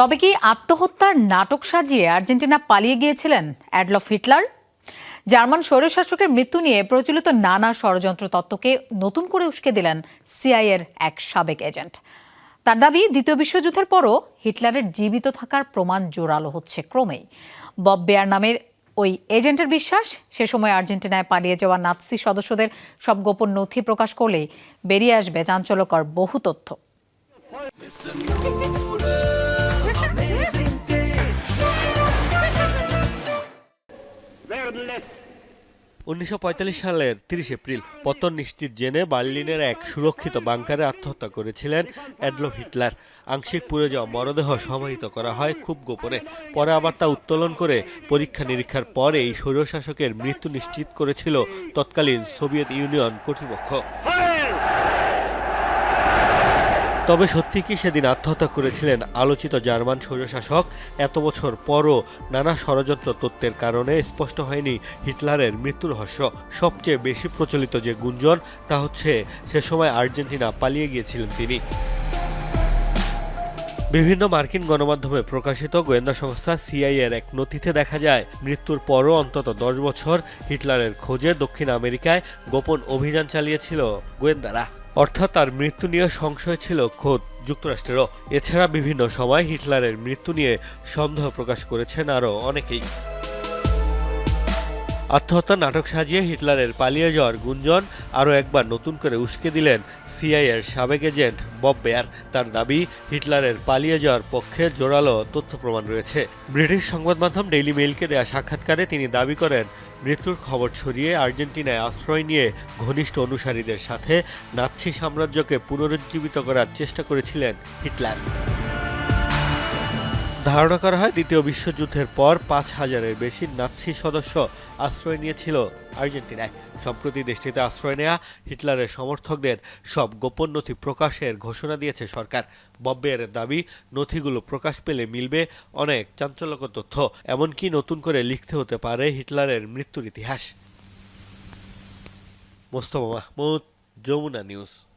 তবে কি আত্মহত্যার নাটক সাজিয়ে আর্জেন্টিনা পালিয়ে গিয়েছিলেন অ্যাডলফ হিটলার? জার্মান স্বৈরশাসকের মৃত্যু নিয়ে প্রচলিত নানা ষড়যন্ত্র তত্ত্বকে নতুন করে উস্কে দিলেন সিআইয়ের এক সাবেক এজেন্ট। তার দাবি, দ্বিতীয় বিশ্বযুদ্ধের পরও হিটলারের জীবিত থাকার প্রমাণ জোরালো হচ্ছে ক্রমেই। বব বেয়ার নামের ওই এজেন্টের বিশ্বাস, সে সময় আর্জেন্টিনায় পালিয়ে যাওয়া নাৎসি সদস্যদের সব গোপন নথি প্রকাশ করলেই বেরিয়ে আসবে চাঞ্চল্যকর বহু তথ্য। উনিশশো পঁয়তাল্লিশ সালের তিরিশ এপ্রিল পতন নিশ্চিত জেনে বার্লিনের এক সুরক্ষিত বাংকারে আত্মহত্যা করেছিলেন অ্যাডলফ হিটলার। আংশিক পুড়ে যাওয়া মরদেহ সমাহিত করা হয় খুব গোপনে। পরে আবার তা উত্তোলন করে পরীক্ষা নিরীক্ষার পরে এই স্বৈরশাসকের মৃত্যু নিশ্চিত করেছিল তৎকালীন সোভিয়েত ইউনিয়ন কর্তৃপক্ষ। তবে সত্যি কি সেদিন আত্মহত্যা করেছিলেন আলোচিত জার্মান স্বৈরশাসক? এত বছর পরও নানা ষড়যন্ত্র তত্ত্বের কারণে স্পষ্ট হয়নি হিটলারের মৃত্যু রহস্য। সবচেয়ে বেশি প্রচলিত যে গুঞ্জন, তা হচ্ছে সে সময় আর্জেন্টিনা পালিয়ে গিয়েছিলেন তিনি। বিভিন্ন মার্কিন গণমাধ্যমে প্রকাশিত গোয়েন্দা সংস্থা সিআইএর এক নথিতে দেখা যায়, মৃত্যুর পরও অন্তত দশ বছর হিটলারের খোঁজে দক্ষিণ আমেরিকায় গোপন অভিযান চালিয়েছিল গোয়েন্দারা। অর্থাৎ তার মৃত্যু নিয়ে সংশয় ছিল খোদ যুক্তরাষ্ট্রেরও। এছাড়া বিভিন্ন সময় হিটলারের মৃত্যু নিয়ে সন্দেহ প্রকাশ করেছেন আরও অনেকেই। আত্মহত্যা নাটক সাজিয়ে হিটলারের পালিয়ে যাওয়ার গুঞ্জন আরও একবার নতুন করে উস্কে দিলেন সিআইএর সাবেক এজেন্ট বব বেয়ার। তার দাবি, হিটলারের পালিয়ে যাওয়ার পক্ষে জোরালো তথ্য প্রমাণ রয়েছে। ব্রিটিশ সংবাদ মাধ্যম ডেইলি মেইলকে দেয়া সাক্ষাৎকারে তিনি দাবি করেন, মৃত্যুর খবর ছড়িয়ে আর্জেন্টিনায় আশ্রয় নিয়ে ঘনিষ্ঠ অনুসারীদের সাথে নাৎসি সাম্রাজ্যকে পুনরুজ্জীবিত করার চেষ্টা করেছিলেন হিটলার। ধারণা করা হয় দ্বিতীয় বিশ্বযুদ্ধের পর পাঁচ হাজারের বেশি নাৎসি সদস্য আশ্রয় নিয়েছিল আর্জেন্টিনায়। সম্প্রতি দেশটিতে আশ্রয় নেওয়া হিটলারের সমর্থকদের সব গোপন নথি প্রকাশের ঘোষণা দিয়েছে সরকার। বব্বের দাবি, নথিগুলো প্রকাশ পেলে মিলবে অনেক চাঞ্চল্যকর তথ্য, এমনকি নতুন করে লিখতে হতে পারে হিটলারের মৃত্যুর ইতিহাস। মোস্তফা মাহমুদ, যমুনা নিউজ।